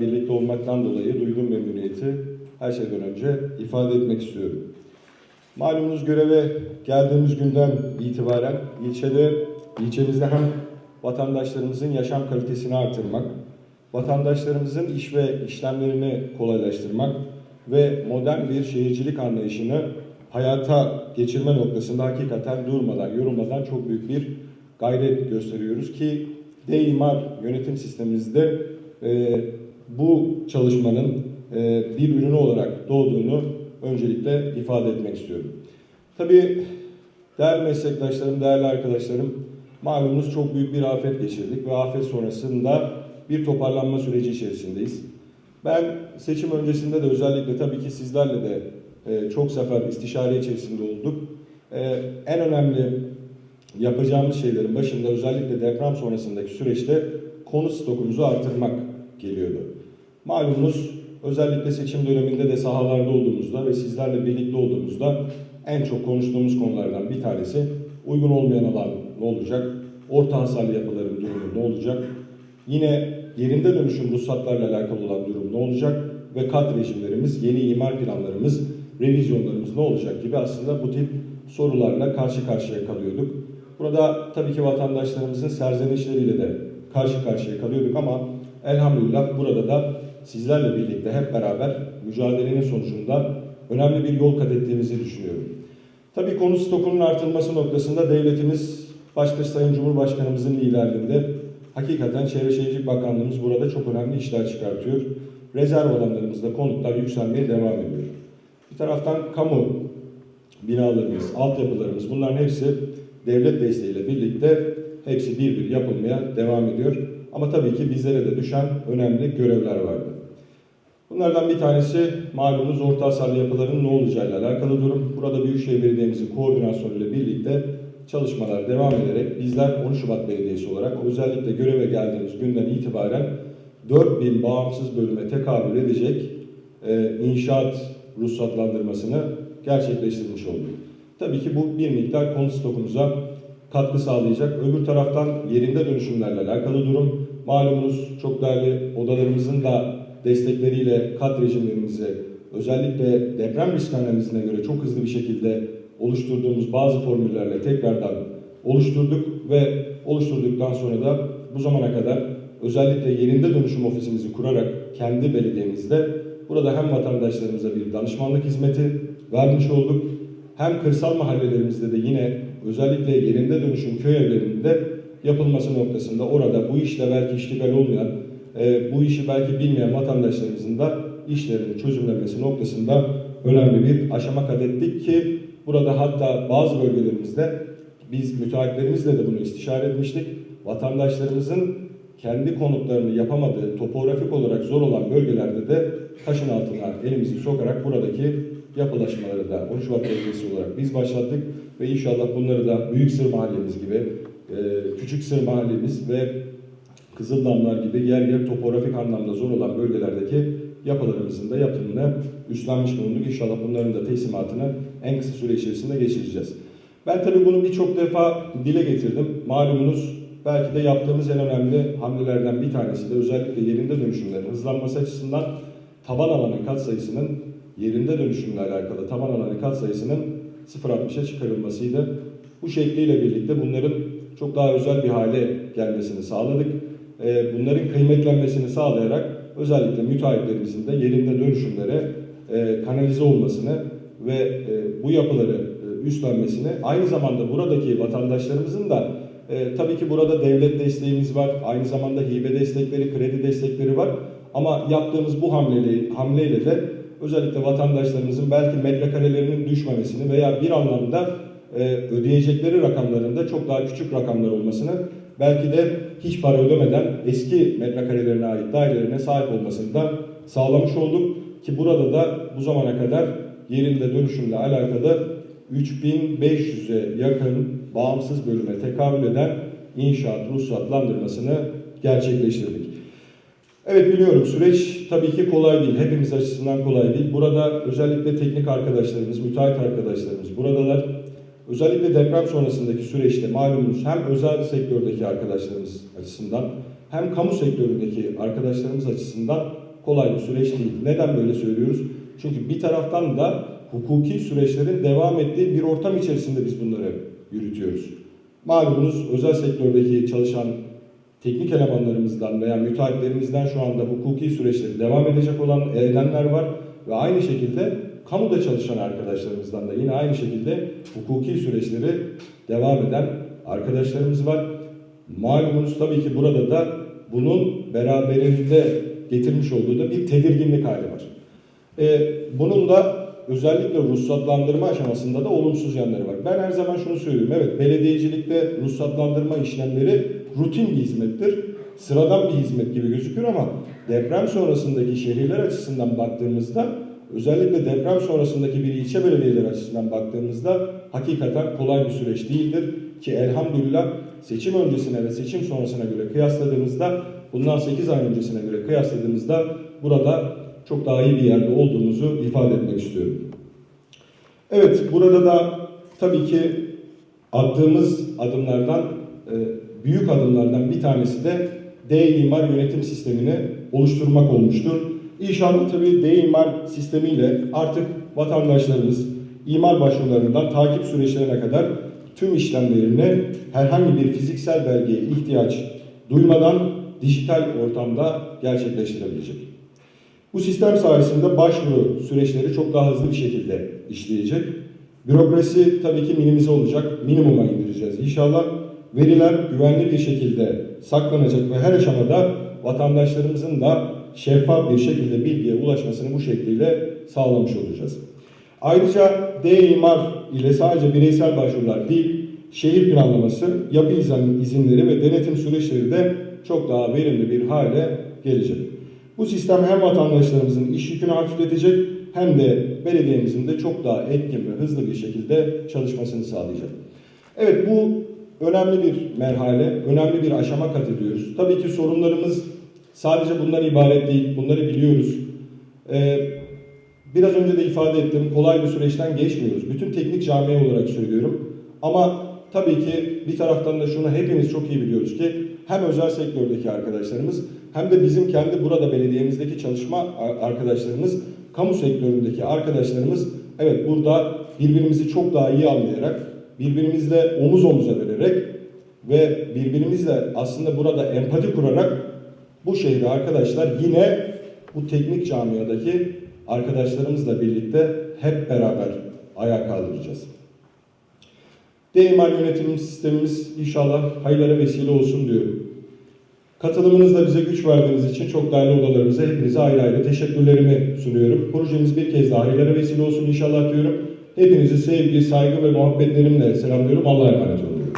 birlikte olmaktan dolayı duyduğum memnuniyeti her şeyden önce ifade etmek istiyorum. Malumunuz göreve geldiğimiz günden itibaren ilçede, ilçemizde hem vatandaşlarımızın yaşam kalitesini artırmak, vatandaşlarımızın iş ve işlemlerini kolaylaştırmak ve modern bir şehircilik anlayışını hayata geçirme noktasında hakikaten durmadan, yorulmadan çok büyük bir gayret gösteriyoruz ki D-İmar yönetim sistemimizde e, bu çalışmanın e, bir ürünü olarak doğduğunu öncelikle ifade etmek istiyorum. Tabii değerli meslektaşlarım, değerli arkadaşlarım, malumunuz çok büyük bir afet geçirdik ve afet sonrasında bir toparlanma süreci içerisindeyiz. Ben seçim öncesinde de özellikle tabii ki sizlerle de e, çok sefer istişare içerisinde olduk. E, en önemli yapacağımız şeylerin başında özellikle deprem sonrasındaki süreçte konut stokumuzu artırmak geliyordu. Malumunuz özellikle seçim döneminde de sahalarda olduğumuzda ve sizlerle birlikte olduğumuzda en çok konuştuğumuz konulardan bir tanesi uygun olmayan alan ne olacak? Orta hasarlı yapıların durumu ne olacak? Yine yerinde dönüşüm ruhsatlarla alakalı olan durum ne olacak? Ve kat rejimlerimiz, yeni imar planlarımız, revizyonlarımız ne olacak gibi aslında bu tip sorularla karşı karşıya kalıyorduk. Burada tabii ki vatandaşlarımızın serzenişleriyle de karşı karşıya kalıyorduk ama elhamdülillah burada da sizlerle birlikte hep beraber mücadelenin sonucunda önemli bir yol kat ettiğimizi düşünüyorum. Tabii konu stokunun artırılması noktasında devletimiz başta Sayın Cumhurbaşkanımızın liderliğinde hakikaten Çevre Şehircilik Bakanlığımız burada çok önemli işler çıkartıyor. Rezerv alanlarımızda konutlar yükselmeye devam ediyor. Bir taraftan kamu binalarımız, altyapılarımız bunların hepsi devlet desteğiyle birlikte hepsi bir bir yapılmaya devam ediyor. Ama tabii ki bizlere de düşen önemli görevler vardı. Bunlardan bir tanesi malumunuz orta hasarlı yapıların ne olacağıyla alakalı durum. Burada Büyükşehir Belediye'mizin koordinasyonuyla birlikte çalışmalar devam ederek bizler 10 Şubat Belediyesi olarak özellikle göreve geldiğimiz günden itibaren 4000 bağımsız bölüme tekabül edecek e, inşaat ruhsatlandırmasını gerçekleştirmiş olduk. Tabii ki bu bir miktar konut stokumuza katkı sağlayacak. Öbür taraftan yerinde dönüşümlerle alakalı durum. Malumunuz çok değerli odalarımızın da destekleriyle kat rejimlerimizi özellikle deprem risk analizine göre çok hızlı bir şekilde oluşturduğumuz bazı formüllerle tekrardan oluşturduk ve oluşturduktan sonra da bu zamana kadar özellikle yerinde dönüşüm ofisimizi kurarak kendi belediyemizde burada hem vatandaşlarımıza bir danışmanlık hizmeti vermiş olduk hem kırsal mahallelerimizde de yine özellikle yerinde dönüşüm köy evlerinde yapılması noktasında orada bu işle belki iştigal olmayan, e, bu işi belki bilmeyen vatandaşlarımızın da işlerinin çözümlenmesi noktasında önemli bir aşama kat ettik ki burada hatta bazı bölgelerimizde biz müteahhitlerimizle de bunu istişare etmiştik. Vatandaşlarımızın kendi konutlarını yapamadığı, topografik olarak zor olan bölgelerde de taşın altına elimizi sokarak buradaki yapılaşmaları da 13 Şubat Belediyesi olarak biz başlattık ve inşallah bunları da Büyük Sır Mahallemiz gibi, e, Küçük Sır Mahallemiz ve Kızıldamlar gibi yer yer topografik anlamda zor olan bölgelerdeki yapılarımızın da yapımını üstlenmiş bulunduk. İnşallah bunların da teslimatını en kısa süre içerisinde geçireceğiz. Ben tabii bunu birçok defa dile getirdim. Malumunuz belki de yaptığımız en önemli hamlelerden bir tanesi de özellikle yerinde dönüşümlerin hızlanması açısından taban alanı kat sayısının yerinde dönüşümle alakalı taban alanı kat sayısının 0.60'a çıkarılmasıydı. Bu şekliyle birlikte bunların çok daha özel bir hale gelmesini sağladık. Ee, Bunların kıymetlenmesini sağlayarak özellikle müteahhitlerimizin de yerinde dönüşümlere e, kanalize olmasını ve e, bu yapıları e, üstlenmesini aynı zamanda buradaki vatandaşlarımızın da e, tabii ki burada devlet desteğimiz var. Aynı zamanda hibe destekleri, kredi destekleri var. Ama yaptığımız bu hamleyle, hamleyle de özellikle vatandaşlarımızın belki metrekarelerinin düşmemesini veya bir anlamda e, ödeyecekleri rakamların da çok daha küçük rakamlar olmasını belki de hiç para ödemeden eski metrekarelerine ait dairelerine sahip olmasını da sağlamış olduk. Ki burada da bu zamana kadar yerinde dönüşümle alakalı 3500'e yakın bağımsız bölüme tekabül eden inşaat ruhsatlandırmasını gerçekleştirdik. Evet biliyorum süreç tabii ki kolay değil. Hepimiz açısından kolay değil. Burada özellikle teknik arkadaşlarımız, müteahhit arkadaşlarımız buradalar. Özellikle deprem sonrasındaki süreçte malumunuz hem özel sektördeki arkadaşlarımız açısından hem kamu sektöründeki arkadaşlarımız açısından kolay bir süreç değil. Neden böyle söylüyoruz? Çünkü bir taraftan da hukuki süreçlerin devam ettiği bir ortam içerisinde biz bunları yürütüyoruz. Malumunuz özel sektördeki çalışan teknik elemanlarımızdan veya müteahhitlerimizden şu anda hukuki süreçleri devam edecek olan edenler var ve aynı şekilde kamuda çalışan arkadaşlarımızdan da yine aynı şekilde hukuki süreçleri devam eden arkadaşlarımız var. Malumunuz tabii ki burada da bunun beraberinde getirmiş olduğu da bir tedirginlik hali var. Ee, bunun da özellikle ruhsatlandırma aşamasında da olumsuz yanları var. Ben her zaman şunu söylüyorum. Evet belediyecilikte ruhsatlandırma işlemleri rutin bir hizmettir. Sıradan bir hizmet gibi gözükür ama deprem sonrasındaki şehirler açısından baktığımızda özellikle deprem sonrasındaki bir ilçe belediyeler açısından baktığımızda hakikaten kolay bir süreç değildir. Ki elhamdülillah seçim öncesine ve seçim sonrasına göre kıyasladığımızda bundan 8 ay öncesine göre kıyasladığımızda burada çok daha iyi bir yerde olduğumuzu ifade etmek istiyorum. Evet, burada da tabii ki attığımız adımlardan, e, büyük adımlardan bir tanesi de D-İmar yönetim sistemini oluşturmak olmuştur. İnşallah tabii D-İmar sistemiyle artık vatandaşlarımız imar başvurularından takip süreçlerine kadar tüm işlemlerini herhangi bir fiziksel belgeye ihtiyaç duymadan dijital ortamda gerçekleştirebilecek. Bu sistem sayesinde başvuru süreçleri çok daha hızlı bir şekilde işleyecek. Bürokrasi tabii ki minimize olacak, minimuma indireceğiz. İnşallah veriler güvenli bir şekilde saklanacak ve her aşamada vatandaşlarımızın da şeffaf bir şekilde bilgiye ulaşmasını bu şekliyle sağlamış olacağız. Ayrıca D-İmar ile sadece bireysel başvurular değil, şehir planlaması, yapı izin- izinleri ve denetim süreçleri de çok daha verimli bir hale gelecek. Bu sistem hem vatandaşlarımızın iş yükünü hafifletecek hem de belediyemizin de çok daha etkin ve hızlı bir şekilde çalışmasını sağlayacak. Evet bu önemli bir merhale, önemli bir aşama kat ediyoruz. Tabii ki sorunlarımız sadece bundan ibaret değil, bunları biliyoruz. Ee, biraz önce de ifade ettim, kolay bir süreçten geçmiyoruz. Bütün teknik camia olarak söylüyorum. Ama tabii ki bir taraftan da şunu hepimiz çok iyi biliyoruz ki hem özel sektördeki arkadaşlarımız hem de bizim kendi burada belediyemizdeki çalışma arkadaşlarımız, kamu sektöründeki arkadaşlarımız evet burada birbirimizi çok daha iyi anlayarak, birbirimizle omuz omuza vererek ve birbirimizle aslında burada empati kurarak bu şehri arkadaşlar yine bu teknik camiadaki arkadaşlarımızla birlikte hep beraber ayağa kaldıracağız. D-İmar yönetim sistemimiz inşallah hayırlara vesile olsun diyorum. Katılımınızla bize güç verdiğiniz için çok değerli odalarımıza hepinize ayrı ayrı teşekkürlerimi sunuyorum. Projemiz bir kez daha hayırlara vesile olsun inşallah diyorum. Hepinizi sevgi, saygı ve muhabbetlerimle selamlıyorum. Allah'a emanet olun.